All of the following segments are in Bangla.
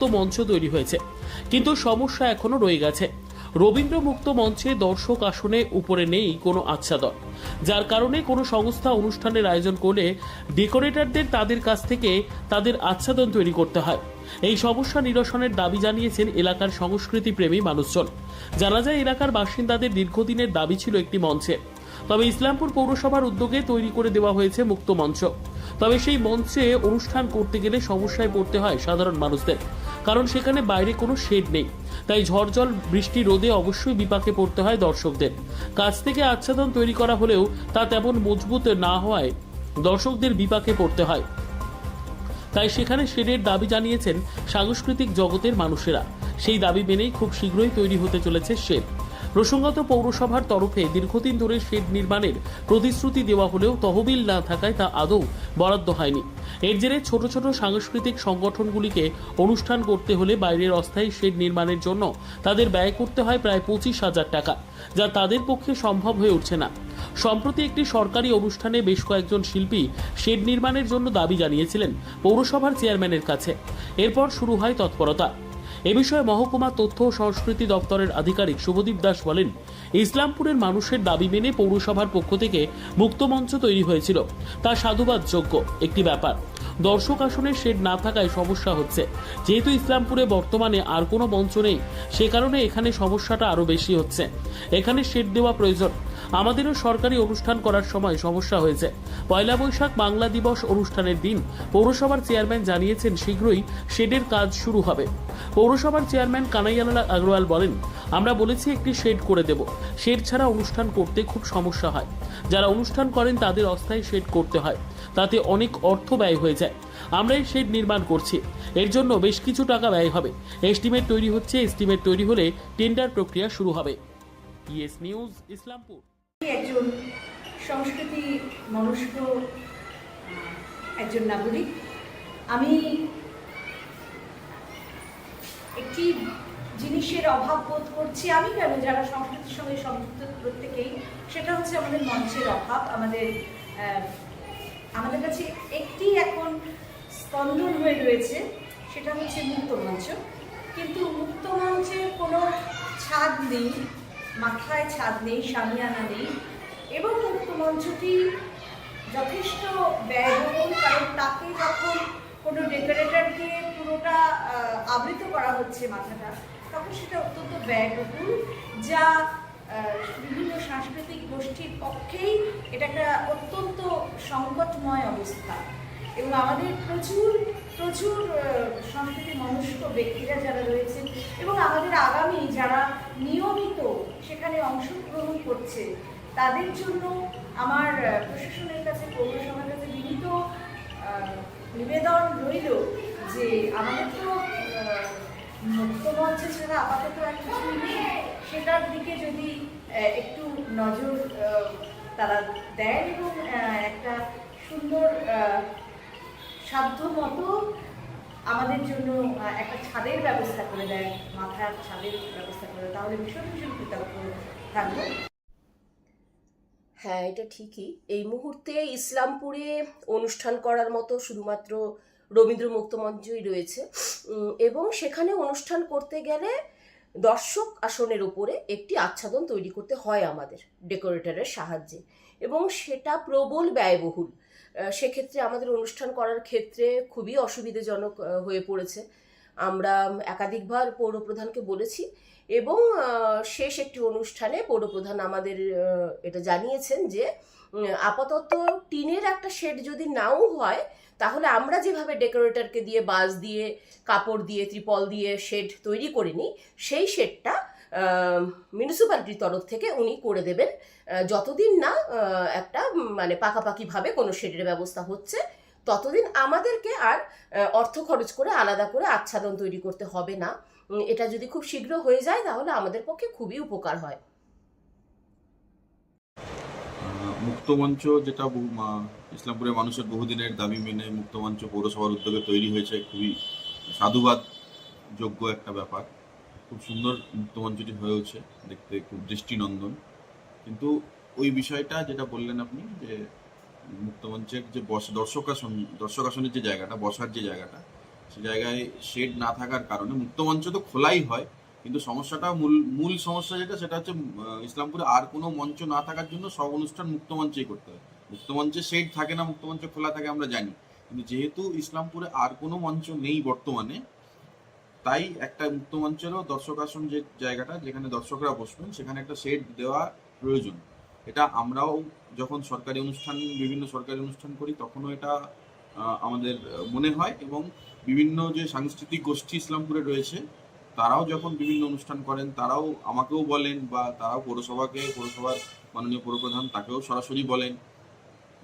মুক্ত মঞ্চ তৈরি হয়েছে। কিন্তু সমস্যা এখনও রয়ে গেছে। রবীন্দ্র মুক্ত মঞ্চে দর্শক আসনে উপরে নেই কোনো আচ্ছাদন। যার কারণে কোনো সংস্থা অনুষ্ঠানের আয়োজন করলে ডেকোরেটরদের তাদের কাছ থেকে তাদের আচ্ছাদন তৈরি করতে হয়। এই সমস্যা নিরসনের দাবি জানিয়েছেন এলাকার সংস্কৃতি প্রেমী মানুষজন। জানা যায়, এলাকার বাসিন্দাদের দীর্ঘদিনের দাবি ছিল একটি মঞ্চে। তবে ইসলামপুর পৌরসভার উদ্যোগে তৈরি করে দেওয়া হয়েছে মুক্ত মঞ্চ। তবে সেই মঞ্চে অনুষ্ঠান করতে গেলে সমস্যায় পড়তে হয় সাধারণ মানুষদের। কারণ সেখানে বাইরে কোনো শেড নেই। তাই ঝড়জল বৃষ্টি, রোদে অবশ্যই বিপাকে পড়তে হয় দর্শকদের। কাছ থেকে আচ্ছাদন তৈরি করা হলেও তা তেমন মজবুত না হওয়ায় দর্শকদের বিপাকে পড়তে হয়। তাই সেখানে শেডের দাবি জানিয়েছেন সাংস্কৃতিক জগতের মানুষেরা। সেই দাবি মেনেই খুব শীঘ্রই তৈরি হতে চলেছে শেড। প্রসঙ্গত পৌরসভার তরফে দীর্ঘদিন ধরে শেড নির্মাণের প্রতিশ্রুতি দেওয়া হলেও তহবিল না থাকায় তা আদৌ বরাদ্দ হয়নি। এর জেরে ছোট ছোট সাংস্কৃতিক সংগঠনগুলিকে অনুষ্ঠান করতে হলে বাইরের অস্থায়ী শেড নির্মাণের জন্য তাদের ব্যয় করতে হয় প্রায় পঁচিশ হাজার টাকা, যা তাদের পক্ষে সম্ভব হয়ে উঠছে না। সম্প্রতি একটি সরকারি অনুষ্ঠানে বেশ কয়েকজন শিল্পী শেড নির্মাণের জন্য দাবি জানিয়েছিলেন পৌরসভার চেয়ারম্যানের কাছে। এরপর শুরু হয় তৎপরতা। এ বিষয়ে মহকুমা তথ্য ও সংস্কৃতি দপ্তরের আধিকারিক শুভদীপ দাস বলেন, ইসলামপুরের মানুষের দাবি মেনে পৌরসভার পক্ষ থেকে মুক্ত মঞ্চ তৈরি হয়েছিল। তা সাধুবাদযোগ্য একটি ব্যাপার। দর্শক আসনের শেড না থাকায় সমস্যা হচ্ছে। যেহেতু ইসলামপুরে বর্তমানে আর কোনো মঞ্চ নেই, সে কারণে এখানে সমস্যাটা আরও বেশি হচ্ছে। এখানে শেড দেওয়া প্রয়োজন। আমাদেরও সরকারি অনুষ্ঠান করার সময় সমস্যা হয়েছে। পয়লা বৈশাখ বাংলা দিবস অনুষ্ঠানের দিন পৌরসভার চেয়ারম্যান জানিয়েছেন শীঘ্রই শেডের কাজ শুরু হবে। পৌরসভার চেয়ারম্যান কানাইয়ালাল আগরওয়াল বলেন, আমরা বলেছি একটি শেড করে দেব। শেড ছাড়া অনুষ্ঠান করতে খুব সমস্যা হয়। যারা অনুষ্ঠান করেন তাদের অস্থায়ী শেড করতে হয়। তাতে অনেক অর্থ ব্যয় হয়ে যায়। আমরা এই শেড নির্মাণ করছি। এর জন্য বেশ কিছু টাকা ব্যয় হবে। এস্টিমেট তৈরি হচ্ছে। এস্টিমেট তৈরি হলে টেন্ডার প্রক্রিয়া শুরু হবে। ES news, Islampur. একজন সংস্কৃতি মনস্ক একজন নাগরিক। আমি একটি জিনিসের অভাব বোধ করছি আমি কেন? যারা সংস্কৃতির সঙ্গে সংযুক্ত প্রত্যেকেই, সেটা হচ্ছে আমাদের মঞ্চের অভাব। আমাদের আমাদের কাছে একটি এখন স্পন্দন হয়ে রয়েছে, সেটা হচ্ছে মুক্ত মঞ্চ কিন্তু মুক্ত মঞ্চের কোনো ছাদ নেই। মাথায় ছাদ নেই সামিয়ানা নেই এবং মুক্ত মঞ্চটি যথেষ্ট ব্যয়বহুল, কারণ তাকে যখন কোনো ডেকোরেটর দিয়ে পুরোটা আবৃত করা হচ্ছে মাথাটা, তখন সেটা অত্যন্ত ব্যয়বহুল, যা বিভিন্ন সাংস্কৃতিক গোষ্ঠীর পক্ষেই এটা একটা অত্যন্ত সংকটময় অবস্থা। এবং আমাদের প্রচুর প্রচুর সংস্কৃতি মনস্ক ব্যক্তিরা যারা রয়েছেন এবং আমাদের আগামী যারা নিয়মিত সেখানে অংশগ্রহণ করছে। তাদের জন্য আমার প্রশাসনের কাছে পৌরসভার কাছে বিনীত নিবেদন রইল যে আমাদের তো আহ, মুক্ত মঞ্চ ছাড়া আপাতত আর কিছুই নেই। সেটার দিকে যদি একটু নজর তারা দেয় এবং একটা সুন্দর সাধ্য মতো আমাদের জন্য একটা ছাদের ব্যবস্থা করে দেয়, মাথার ছাদের ব্যবস্থা করে তাহলে ভীষণ ভীষণ কৃতজ্ঞ থাকব। হ্যাঁ এটা ঠিকই। এই মুহূর্তে ইসলামপুরে অনুষ্ঠান করার মতো শুধুমাত্র রবীন্দ্র মুক্তমঞ্চই রয়েছে। এবং সেখানে অনুষ্ঠান করতে গেলে দর্শক আসনের উপরে একটি আচ্ছাদন তৈরি করতে হয় আমাদের, ডেকোরেটরের সাহায্যে। এবং সেটা প্রবল ব্যয়বহুল। সেক্ষেত্রে আমাদের অনুষ্ঠান করার ক্ষেত্রে খুবই অসুবিধাজনক হয়ে পড়েছে। আমরা একাধিকবার পৌরপ্রধানকে বলেছি এবং শেষ একটি অনুষ্ঠানে পৌরপ্রধান আমাদের এটা জানিয়েছেন যে আপাতত টিনের একটা শেড যদি নাও হয়, তাহলে আমরা যেভাবে ডেকোরেটরকে দিয়ে বাঁশ দিয়ে, কাপড় দিয়ে, ত্রিপল দিয়ে শেড তৈরি করে নিই সেই শেডটা মিউনিসিপ্যালিটির তরফ থেকে উনি করে দেবেন। যতদিন না একটা মানে পাকাপাকিভাবে কোনো শেডের ব্যবস্থা হচ্ছে, ততদিন আমাদেরকে আর অর্থ খরচ করে আলাদা করে আচ্ছাদন তৈরি করতে হবে না। এটা যদি খুব শীঘ্র হয়ে যায়, তাহলে আমাদের পক্ষে খুবই উপকার হয়। মুক্তমঞ্চ যেটা ইসলামপুরের মানুষের বহুদিনের দাবি মেনে মুক্তমঞ্চ পৌরসভার উদ্যোগে তৈরি হয়েছে, খুবই সাধুবাদ যোগ্য একটা ব্যাপার। খুব সুন্দর মুক্তমঞ্চটি হয়েছে দেখতে খুব দৃষ্টিনন্দন। কিন্তু ওই বিষয়টা যেটা বললেন আপনি, যে মুক্তমঞ্চের যে বস, দর্শক আসন, দর্শক আসনের যে জায়গাটা, বসার যে জায়গাটা, সে জায়গায় শেড না থাকার কারণে মুক্তমঞ্চ তো খোলাই হয়, কিন্তু সমস্যাটা মূল মূল সমস্যা যেটা, সেটা হচ্ছে ইসলামপুরে আর কোনো মঞ্চ না থাকার জন্য সব অনুষ্ঠান মুক্তমঞ্চেই করতে হয়। মুক্তমঞ্চে শেড থাকে না মুক্তমঞ্চ খোলা থাকে, আমরা জানি। কিন্তু যেহেতু ইসলামপুরে আর কোনো মঞ্চ নেই বর্তমানে তাই একটা মুক্তমঞ্চেরও দর্শক আসন যে জায়গাটা, যেখানে দর্শকরা বসবেন, সেখানে একটা শেড দেওয়া প্রয়োজন। এটা আমরাও যখন সরকারি অনুষ্ঠান, বিভিন্ন সরকারি অনুষ্ঠান করি, তখনও এটা আমাদের মনে হয় এবং বিভিন্ন যে সাংস্কৃতিক গোষ্ঠী ইসলামপুরে রয়েছে, তারাও যখন বিভিন্ন অনুষ্ঠান করেন, তারাও আমাকেও বলেন বা তারাও পৌরসভাকে, পৌরসভার মাননীয় পৌরপ্রধান তাকেও সরাসরি বলেন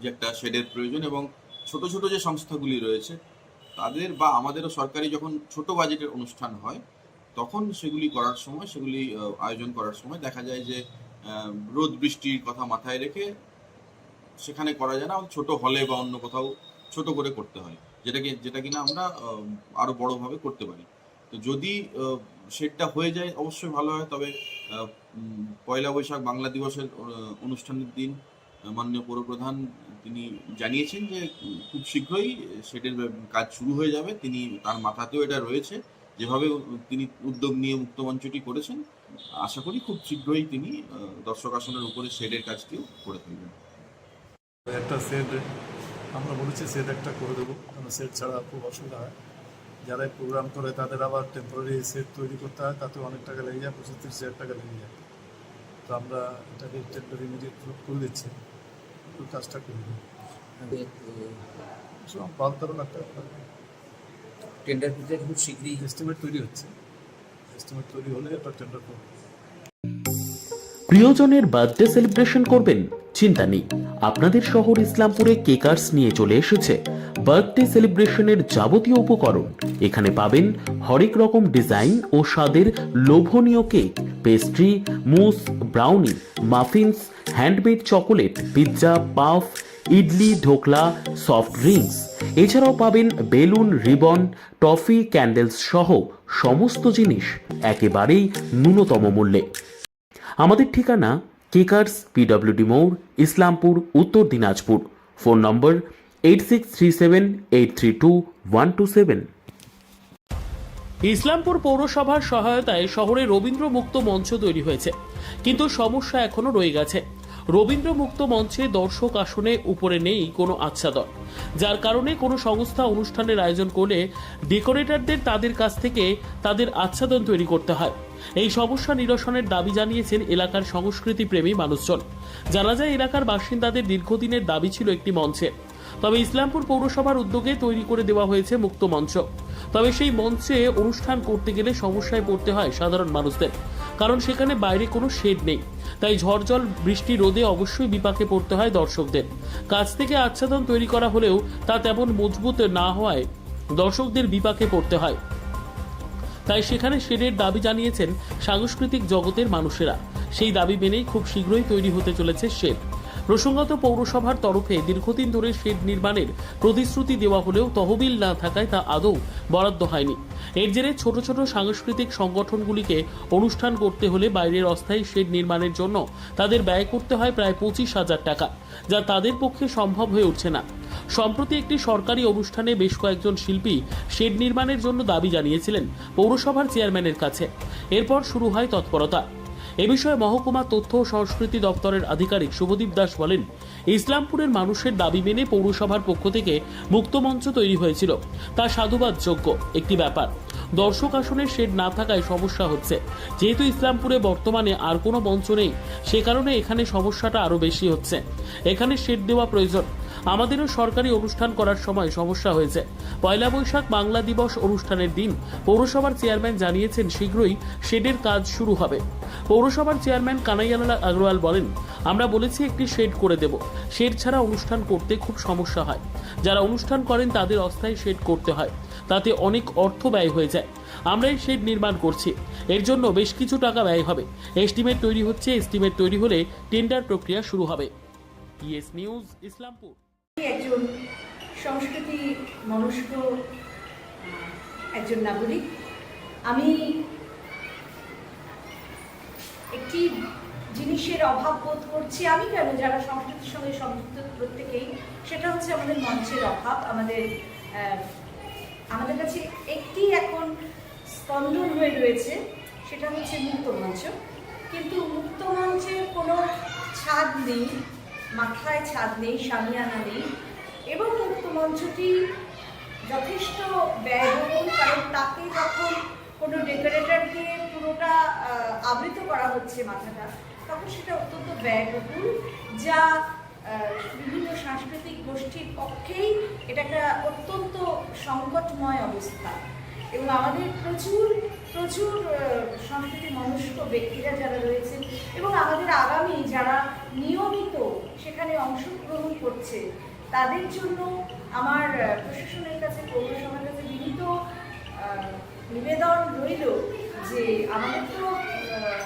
যে একটা শেডের প্রয়োজন এবং ছোট ছোট যে সংস্থাগুলি রয়েছে তাদের বা আমাদেরও সরকারি যখন ছোট বাজেটের অনুষ্ঠান হয়, তখন সেগুলি করার সময়, সেগুলি আয়োজন করার সময় দেখা যায় যে রোদ বৃষ্টির কথা মাথায় রেখে সেখানে করা যায় না ছোট হলে বা অন্য কোথাও ছোট করে করতে হয়, যেটাকে, যেটা কিনা আমরা আরও বড়ভাবে করতে পারি। তো যদি সেটটা হয়ে যায়, অবশ্যই ভালো হয়, তবে পয়লা বৈশাখ বাংলা দিবসের অনুষ্ঠানের দিন মাননীয় পৌরপ্রধান তিনি জানিয়েছেন যে খুব শীঘ্রই সেটের কাজ শুরু হয়ে যাবে। তিনি তার মাথাতেও এটা রয়েছে। যেভাবে তিনি উদ্যোগ নিয়ে মুক্তমঞ্চটি করেছেন, আশা করি খুব শীঘ্রই তিনি দর্শক আসনের উপরে শেডের কাজটিও করে ফেলবেন একটা সেট আমরা বলেছি সেট একটা করে দেবো। কারণ সেট ছাড়া খুব অসুবিধা হয়। যারা প্রোগ্রাম করে, তাদের আবার টেম্পোরারি সেট তৈরি করতে হয়। তাতে অনেক টাকা লেগে যায় পঁচিশ তিরিশ হাজার টাকা লেগে যায়। তো আমরা এটাকে টেম্পোরারি ইমিডিয়েট করে দিচ্ছি। একটু কাজটা করে দিই বারো তেরো লাখ টাকা টেন্ডার প্রক্রিয়া খুব শীঘ্রই এস্টিমেট তৈরি হচ্ছে। এস্টিমেট তৈরি হলে একটা টেন্ডার করব। প্রিয়জনের বার্থডে সেলিব্রেশন করবেন চিন্তা নেই। আপনাদের শহর ইসলামপুরে কেকার্স নিয়ে চলে এসেছে বার্থডে সেলিব্রেশনের যাবতীয় উপকরণ। এখানে পাবেন হরেক রকম ডিজাইন ও স্বাদের লোভনীয় cake pastry mousse brownie muffins handmade chocolate pizza puff idli dhokla soft drinks এছাড়াও পাবেন বেলুন, রিবন টফি ক্যান্ডেলস সহ সমস্ত জিনিস একেবারেই ন্যূনতম মূল্যে। আমাদের ঠিকানা কেকার্স পিডব্লিউডি মোড় Islampur, Uttar Dinajpur. Phone number eight six three seven eight three two one two seven Islampur পৌরসভার সহায়তায় শহরে রবীন্দ্র মুক্ত মঞ্চ তৈরি হয়েছে। কিন্তু সমস্যা এখনও রয়ে গেছে। রবীন্দ্র মুক্ত মঞ্চে দর্শক আসনে উপরে নেই কোনো আচ্ছাদন, যার কারণে কোনো সংস্থা অনুষ্ঠানের আয়োজন করলে ডেকোরেটরদের তাদের কাছ থেকে তাদের আচ্ছাদন তৈরি করতে হয়। এই সমস্যা নিরসনের দাবি জানিয়েছেন এলাকার সংস্কৃতি প্রেমী মানুষজন। জানা যায়, এলাকার বাসিন্দাদের দীর্ঘদিনের দাবি ছিল একটি মঞ্চের তবে ইসলামপুর পৌরসভার উদ্যোগে তৈরি করে দেওয়া হয়েছে মুক্ত মঞ্চ। তবে সেই মঞ্চে অনুষ্ঠান করতে গেলে সমস্যায় পড়তে হয় সাধারণ মানুষদের, কারণ সেখানে বাইরে কোনো শেড নেই। তাই ঝড় জল বৃষ্টি রোদে অবশ্যই বিপাকে পড়তে হয় দর্শকদের। কাছ থেকে আচ্ছাদন তৈরি করা হলেও তা তেমন মজবুত না হওয়ায় দর্শকদের বিপাকে পড়তে হয়। তাই সেখানে শেডের দাবি জানিয়েছেন সাংস্কৃতিক জগতের মানুষেরা। সেই দাবি মেনেই খুব শীঘ্রই তৈরি হতে চলেছে শেড। প্রসঙ্গত পৌরসভার তরফে দীর্ঘদিন ধরে শেড নির্মাণের প্রতিশ্রুতি দেওয়া হলেও তহবিল না থাকায় তা আদৌ বরাদ্দ হয়নি। এর জেরে ছোট ছোট সাংস্কৃতিক সংগঠনগুলিকে অনুষ্ঠান করতে হলে বাইরের অস্থায়ী শেড নির্মাণের জন্য তাদের ব্যয় করতে হয় প্রায় পঁচিশ হাজার টাকা, যা তাদের পক্ষে সম্ভব হয়ে উঠছে না। সম্প্রতি একটি সরকারি অনুষ্ঠানে বেশ কয়েকজন শিল্পী শেড নির্মাণের জন্য দাবি জানিয়েছিলেন পৌরসভার চেয়ারম্যানের কাছে। এরপর শুরু হয় তৎপরতা। এ বিষয়ে মহকুমা তথ্য ও সংস্কৃতি দপ্তরের আধিকারিক শুভদীপ দাস বলেন, ইসলামপুরের মানুষের দাবি মেনে পৌরসভার পক্ষ থেকে মুক্ত মঞ্চ তৈরি হয়েছিল। তা সাধুবাদযোগ্য একটি ব্যাপার। দর্শক আসনের শেড না থাকায় সমস্যা হচ্ছে। যেহেতু ইসলামপুরে বর্তমানে আর কোনো মঞ্চ নেই, সে কারণে এখানে সমস্যাটা আরও বেশি হচ্ছে। এখানে শেড দেওয়া প্রয়োজন। আমাদেরও সরকারি অনুষ্ঠান করার সময় সমস্যা হয়েছে। পয়লা বৈশাখ বাংলা দিবস অনুষ্ঠানের দিন। পৌরসভার চেয়ারম্যান জানিয়েছেন, শীঘ্রই শেডের কাজ শুরু হবে। পৌরসভার চেয়ারম্যান কানাইয়ালাল আগরওয়াল বলেন, আমরা বলেছি একটি শেড করে দেব। শেড ছাড়া অনুষ্ঠান করতে খুব সমস্যা হয়। যারা অনুষ্ঠান করেন তাদের অস্থায়ী শেড করতে হয়। তাতে অনেক অর্থ ব্যয় হয়ে যায়। আমরা এই শেড নির্মাণ করছি। এর জন্য বেশ কিছু টাকা ব্যয় হবে। এস্টিমেট তৈরি হচ্ছে। এস্টিমেট তৈরি হলে টেন্ডার প্রক্রিয়া শুরু হবে। ES news, Islampur. একজন সংস্কৃতি মনস্ক একজন নাগরিক। আমি একটি জিনিসের অভাব বোধ করছি আমি কেন? যারা সংস্কৃতির সঙ্গে সংযুক্ত প্রত্যেকেই, সেটা হচ্ছে আমাদের মঞ্চের অভাব, আমাদের আমাদের কাছে একটি এখন স্পন্দন হয়ে রয়েছে, সেটা হচ্ছে মুক্ত মঞ্চ। কিন্তু মুক্ত মঞ্চের কোনো ছাদ নেই মাথায় ছাদ নেই সামিয়ানা নেই। এবং মুক্ত মঞ্চটি যথেষ্ট ব্যয়বহুল, কারণ তাকে যখন কোনো ডেকোরেটর দিয়ে পুরোটা আবৃত করা হচ্ছে মাথাটা, তখন সেটা অত্যন্ত ব্যয়বহুল, যা বিভিন্ন সাংস্কৃতিক গোষ্ঠীর পক্ষেই এটা একটা অত্যন্ত সংকটময় অবস্থা। এবং আমাদের প্রচুর প্রচুর সংস্কৃতি মনস্ক ব্যক্তিরা যারা রয়েছেন এবং আমাদের আগামী যারা নিয়মিত সেখানে অংশগ্রহণ করছে তাদের জন্য আমার প্রশাসনের কাছে পৌরসভার কাছে বিনীত নিবেদন রইল যে আমাদের তো আহ,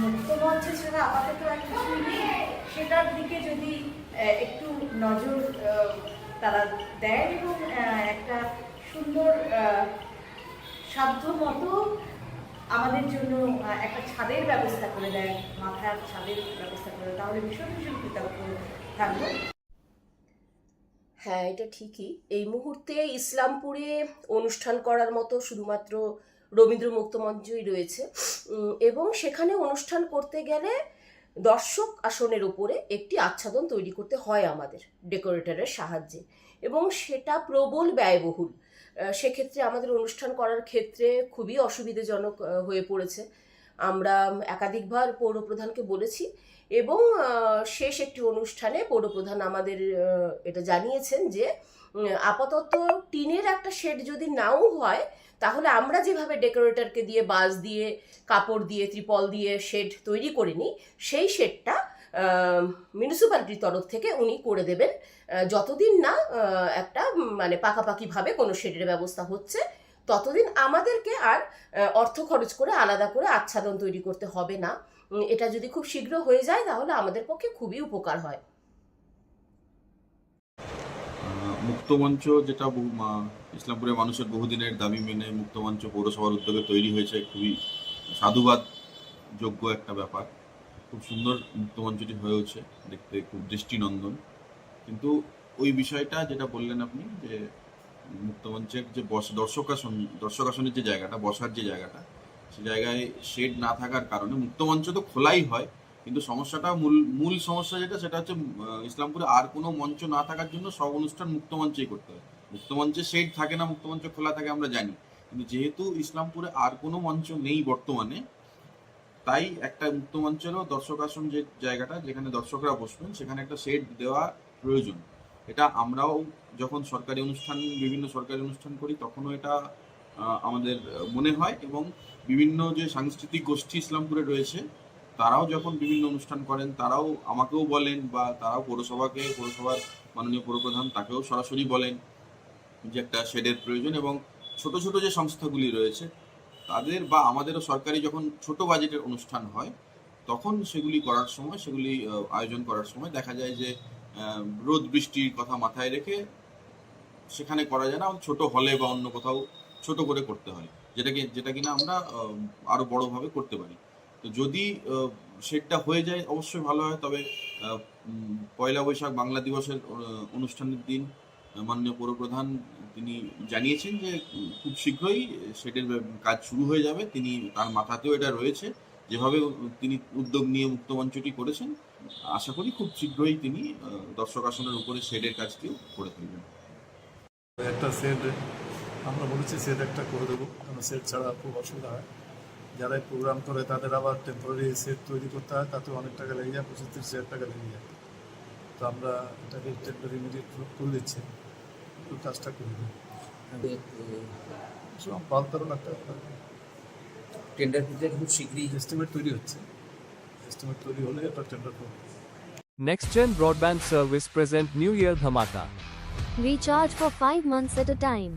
মুক্ত মঞ্চ ছাড়া আপাতত আর কিছুই নেই। সেটার দিকে যদি একটু নজর তারা দেয় এবং একটা সুন্দর সাধ্য মতো আমাদের জন্য একটা ছাদের ব্যবস্থা করে দেয়, মাথার ছাদের ব্যবস্থা করে, তাহলে ভীষণ ভীষণ কৃতজ্ঞ থাকব। হ্যাঁ এটা ঠিকই। এই মুহূর্তে ইসলামপুরে অনুষ্ঠান করার মতো শুধুমাত্র রবীন্দ্র মুক্ত মঞ্চই রয়েছে এবং সেখানে অনুষ্ঠান করতে গেলে দর্শক আসনের উপরে একটি আচ্ছাদন তৈরি করতে হয় আমাদের, ডেকোরেটরের সাহায্যে। এবং সেটা প্রবল ব্যয়বহুল। সেক্ষেত্রে আমাদের অনুষ্ঠান করার ক্ষেত্রে খুবই অসুবিধাজনক হয়ে পড়েছে। আমরা একাধিকবার পৌরপ্রধানকে বলেছি এবং শেষ একটি অনুষ্ঠানে পৌরপ্রধান আমাদের এটা জানিয়েছেন যে আপাতত টিনের একটা শেড যদি নাও হয়, তাহলে আমরা যেভাবে ডেকোরেটরকে দিয়ে বাঁশ দিয়ে, কাপড় দিয়ে, ত্রিপল দিয়ে শেড তৈরি করে নিই সেই শেডটা মিউনিসিপ্যালিটির তরফ থেকে উনি করে দেবেন। যতদিন না একটা মানে পাকাপাকিভাবে কোনো শেডের ব্যবস্থা হচ্ছে, ততদিন আমাদেরকে আর অর্থ খরচ করে আলাদা করে আচ্ছাদন তৈরি করতে হবে না। এটা যদি খুব শীঘ্র হয়ে যায়, তাহলে আমাদের পক্ষে খুবই উপকার হয়। মুক্তমঞ্চ যেটা ইসলামপুরের মানুষের বহুদিনের দাবি মেনে মুক্তমঞ্চ পৌরসভার উদ্যোগে তৈরি হয়েছে, খুবই সাধুবাদ যোগ্য একটা ব্যাপার। খুব সুন্দর মুক্তমঞ্চটি হয়ে উঠছে, দেখতে খুব দৃষ্টিনন্দন। কিন্তু ওই বিষয়টা যেটা বললেন আপনি, যে মুক্তমঞ্চের যে বস দর্শক আসন দর্শক আসনের যে জায়গাটা, বসার যে জায়গাটা, সে জায়গায় শেড না থাকার কারণে মুক্তমঞ্চ তো খোলাই হয়, কিন্তু সমস্যাটা মূল মূল সমস্যা যেটা, সেটা হচ্ছে ইসলামপুরে আর কোনো মঞ্চ না থাকার জন্য সব অনুষ্ঠান মুক্তমঞ্চেই করতে হয়। মুক্তমঞ্চে শেড থাকে না, মুক্তমঞ্চ খোলা থাকে, আমরা জানি। কিন্তু যেহেতু ইসলামপুরে আর কোনো মঞ্চ নেই বর্তমানে তাই একটা মুক্তমঞ্চেরও দর্শক আসন যে জায়গাটা যেখানে দর্শকরা বসবেন, সেখানে একটা শেড দেওয়া প্রয়োজন। এটা আমরাও যখন সরকারি অনুষ্ঠান, বিভিন্ন সরকারি অনুষ্ঠান করি, তখনও এটা আমাদের মনে হয় এবং বিভিন্ন যে সাংস্কৃতিক গোষ্ঠী ইসলামপুরে রয়েছে, তারাও যখন বিভিন্ন অনুষ্ঠান করেন, তারাও আমাকেও বলেন বা তারাও পৌরসভাকে, পৌরসভার মাননীয় পৌরপ্রধান তাকেও সরাসরি বলেন যে একটা শেডের প্রয়োজন এবং ছোট ছোট যে সংস্থাগুলি রয়েছে তাদের বা আমাদেরও সরকারি যখন ছোট বাজেটের অনুষ্ঠান হয় তখন সেগুলি করার সময় সেগুলি আয়োজন করার সময় দেখা যায় যে রোদ বৃষ্টির কথা মাথায় রেখে সেখানে করা যায় না ছোট হলে বা অন্য কোথাও ছোট করে করতে হয়। যেটাকে যেটা কিনা আমরা আহ, আরও বড়ভাবে করতে পারি। তো যদি সেটটা হয়ে যায় অবশ্যই ভালো হয়। তবে পয়লা বৈশাখ বাংলা দিবসের অনুষ্ঠানের দিন মাননীয় পৌরপ্রধান তিনি জানিয়েছেন যে খুব শীঘ্রই সেটের কাজ শুরু হয়ে যাবে। তিনি তার মাথাতেও এটা রয়েছে। যেভাবে তিনি উদ্যোগ নিয়ে মুক্তমঞ্চটি করেছেন, আশা করি খুব শীঘ্রই তিনি দর্শক আসনের উপরে শেডের কাজটিও করে ফেলবেন একটা সেট, আমরা বলেছি সেট একটা করে দেবো, কারণ সেট ছাড়া খুব অসুবিধা হয়। যারা প্রোগ্রাম করে, তাদের আবার টেম্পোরারি সেট তৈরি করতে হয়, তাতে অনেক টাকা লেগে যায়, পঁচিশ তিরিশ হাজার টাকা লেগে যায়। তো আমরা এটাকে টেম্পোরারি ইমিডিয়েট করে দিচ্ছি। একটু কাজটা করে দিই সব বালতারও একটা টেন্ডার প্রক্রিয়া খুব শীঘ্রই এস্টিমেট তৈরি হচ্ছে এস্টিমেট তৈরি হলে এটা টেন্ডার করবো Next Gen Broadband Service present New Year Dhamaka. Recharge for 5 months at a time.